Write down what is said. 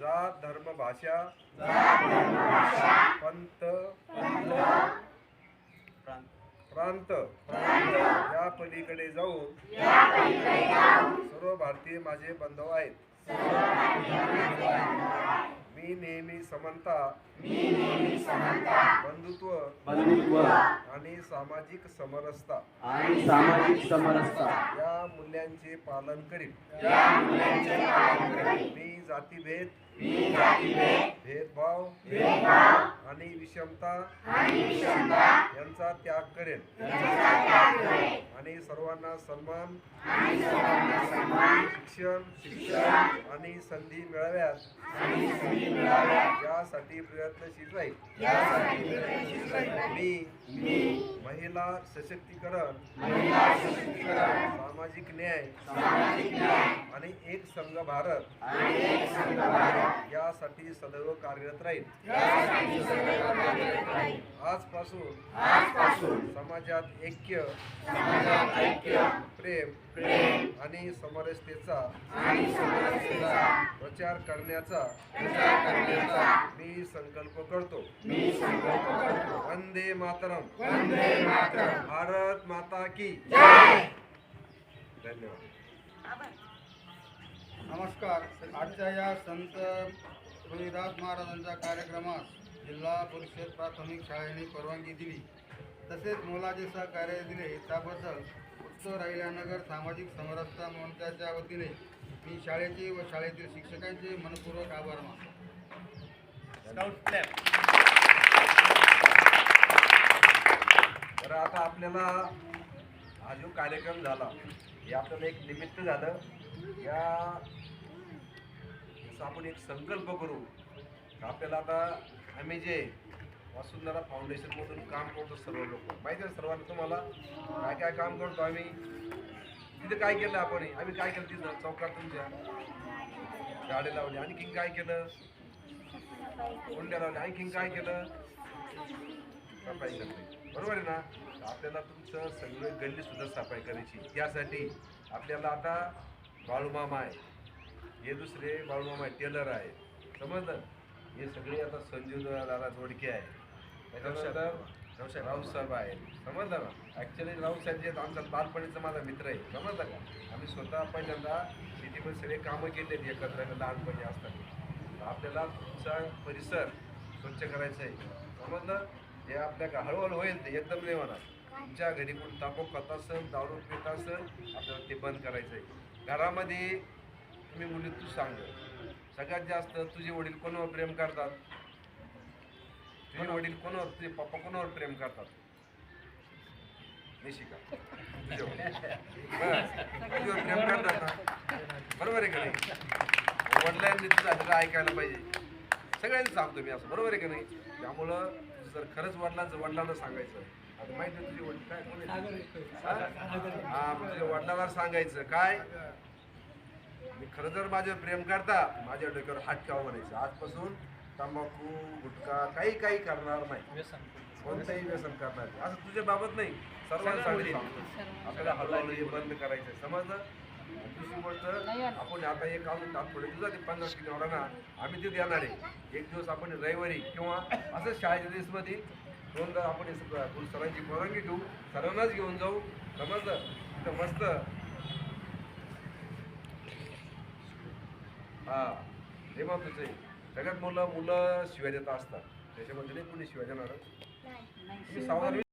जात धर्म भाषा. पंत प्रांत. या पलीकडे जाऊन सर्व भारतीय माझे बांधव आहेत. मी नेहमी समानता. बंधुत्व. बंधुत्व आणि सामाजिक समरसता आणि सामाजिक समरसता. या मूल्यांचे पालन करीन. जातीभेद भेदभाव आणि विषमता यांचा त्याग करेन आणि सर्वांना सन्मान शिक्षण शिक्षण आणि संधी मिळाव्यात. यासाठी प्रयत्नशील राहील. मी महिला सशक्तीकरण सामाजिक न्याय आणि एक संघ भारत यासाठी सदैव कार्यरत राहील. आजपासून समाजात ऐक्य प्रेम आणि समरसतेचा प्रचार करण्याचा मी संकल्प करतो. वंदे मातरम. भारत माता की धन्यवाद. नमस्कार. आजच्या या संत रोहिदास महाराजांच्या कार्यक्रमास जिल्हा परिषद प्राथमिक शाळेने परवानगी दिली. तसेच मोलाचे सहकार्य दिले. त्याबद्दल उत्तर राहिल्यानगर सामाजिक समरसता मंचाच्या वतीने मी शाळेचे व शाळेतील शिक्षकांचे मनपूर्वक आभार मानतो. तर आता आपल्याला हा जो कार्यक्रम झाला. हे आपल्याला एक निमित्त झालं. या जसं आपण एक संकल्प करू आपल्याला आता आम्ही जे वसुंधरा फाउंडेशनमधून काम करतो सर्व लोक. माहिती आहे सर्वांना तुम्हाला? काय काय काम करतो आम्ही? तिथे काय केलं आपण? आम्ही काय केलं तिथं? चौकात तुमच्या? गाडी लावली. आणखीन काय केलं? कोंड्या लावल्या. आणखीन काय केलं? सफाई करते बरोबर आहे ना? आपल्याला तुमचं सगळे गल्ली सुद्धा सफाई करायची. त्यासाठी आपल्याला आता बाळूमामा आहे. हे दुसरे बाळूमामा आहे टेलर आहे. समजलं? हे सगळे आता संजीव दादा जोडके आहे. त्याच्यानंतर राऊत साहेब आहे. समजलं ना? ॲक्च्युली राऊत साहेब जे आहेत, आमचा बालपणीचा माझा मित्र आहे. समजलं का? आम्ही स्वतः पहिल्यांदा शेतीमध्ये सगळे कामं केले एकत्र लहानपणी असताना. तर आपल्याला तुमचा परिसर स्वच्छ करायचा आहे. समजलं? जे आपल्या हळूहळू होईल ते एकदम नाही होणार तुमच्या घरी कोण तांबू खात असेल दारू पित असेल आपल्याला ते बंद करायचं आहे. घरामध्ये तुम्ही मुली तू सांग. सगळ्यात जास्त तुझे वडील कोणावर प्रेम करतात? तुझे वडील कोणावर तुझे पप्पा कोणावर प्रेम करतात? निशिका. तुझ्यावर प्रेम करतात ना? बरोबर आहे का नाही? वडिलांनी तुझं तुझं ऐकायला पाहिजे. सगळ्यांनी सांगतो मी असं. बरोबर आहे का नाही? त्यामुळं जर खरंच वडिलांचं वडिलांना सांगायचं आता माहिती आहे तुझे वडील काय कोण आहेत? हा? मग तुझ्या वडिलांना सांगायचं काय? मी खरं जर माझ्यावर प्रेम करता माझ्या डोक्यावर हात ठेवा म्हणायचं? आजपासून तंबाखू गुटखा काही काही करणार नाही. कोणतंही व्यसन करणार नाही. असं तुझ्या बाबत नाही. सर्वांसाठी सांगतो. आपल्याला हळूहळू हे बंद करायचं समजलं? दुसरी गोष्ट आपण आता एक अजून तात्पुरते तुझा ते पंधरा किलो ना आम्ही तिथे येणार आहे. एक दिवस आपण रविवारी किंवा असंच शाळेच्या दिवसमध्ये दोनदा आपण हे सगळं सरांची परवानगी घेऊ. सर्वांनाच घेऊन जाऊ. समजलं? तिथं मस्त. हा. हे महत्वाचं आहे सगळ्यात मुलं मुलं शिव्या देत असतात. त्याच्यामध्ये नाही कुणी शिव्या देणार? तुम्ही सावधान